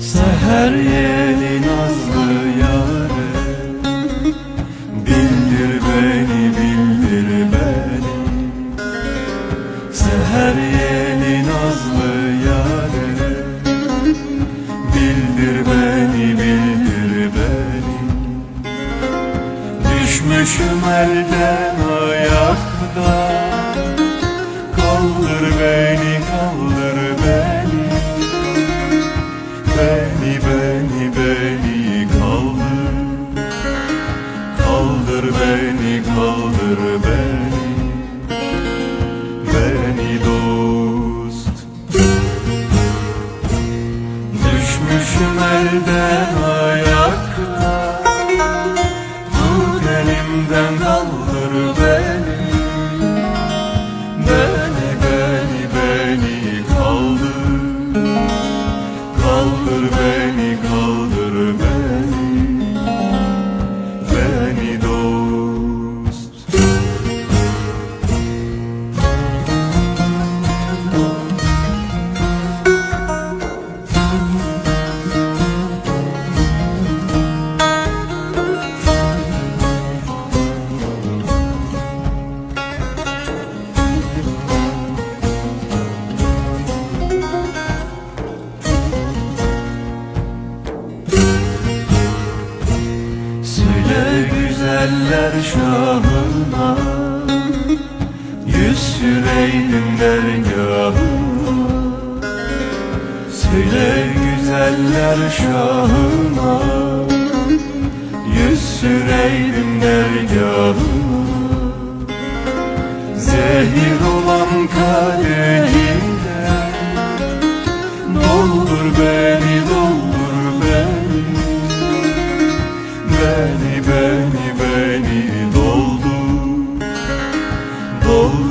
Seher yeni nazlı yâre. Bildir beni, bildir beni. Seher yeni nazlı yâre. Bildir beni, bildir beni. Düşmüşüm elden ayakta. Düşmüşüm elden ayakta güzeller şahına Yüz süreydim dergahına. Söyle güzeller şahına Yüz süreydim dergahına. Zehir olan kadehine Oh.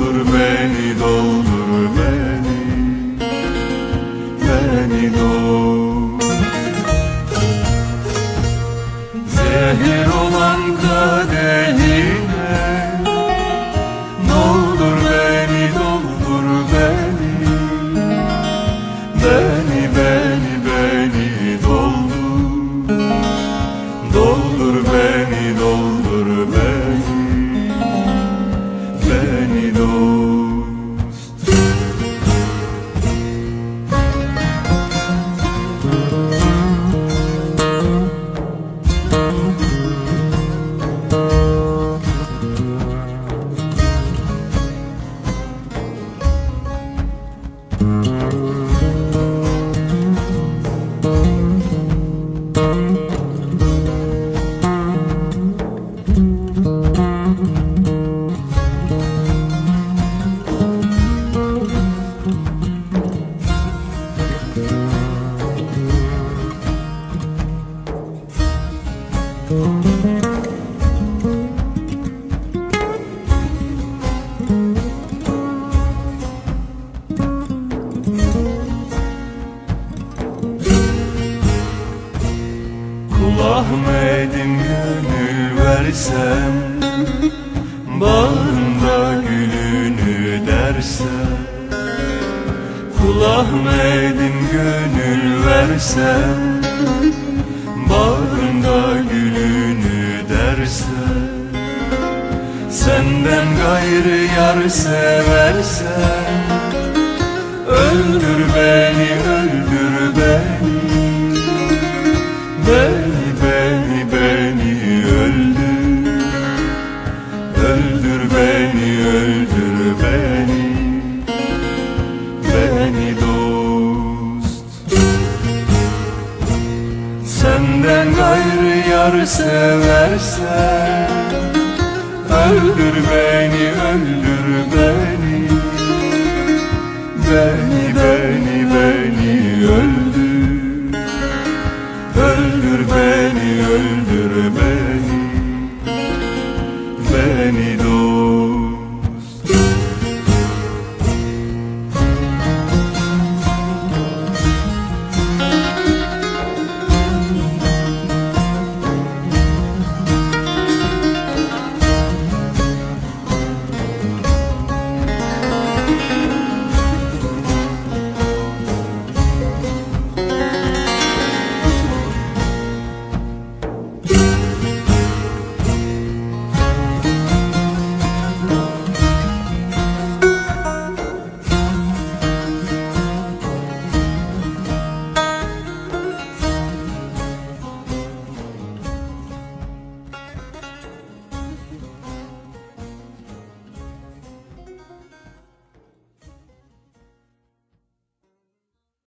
Ahmet'im gönül versem Bağında gülünü dersem. Kul Ahmet'im gönül versem dersem Senden gayrı yar seversen Öldür beni, öldür beni. Beni, beni, beni öldür. Öldür yar seversen Öldür beni, öldür beni. Beni, beni, beni, öldür.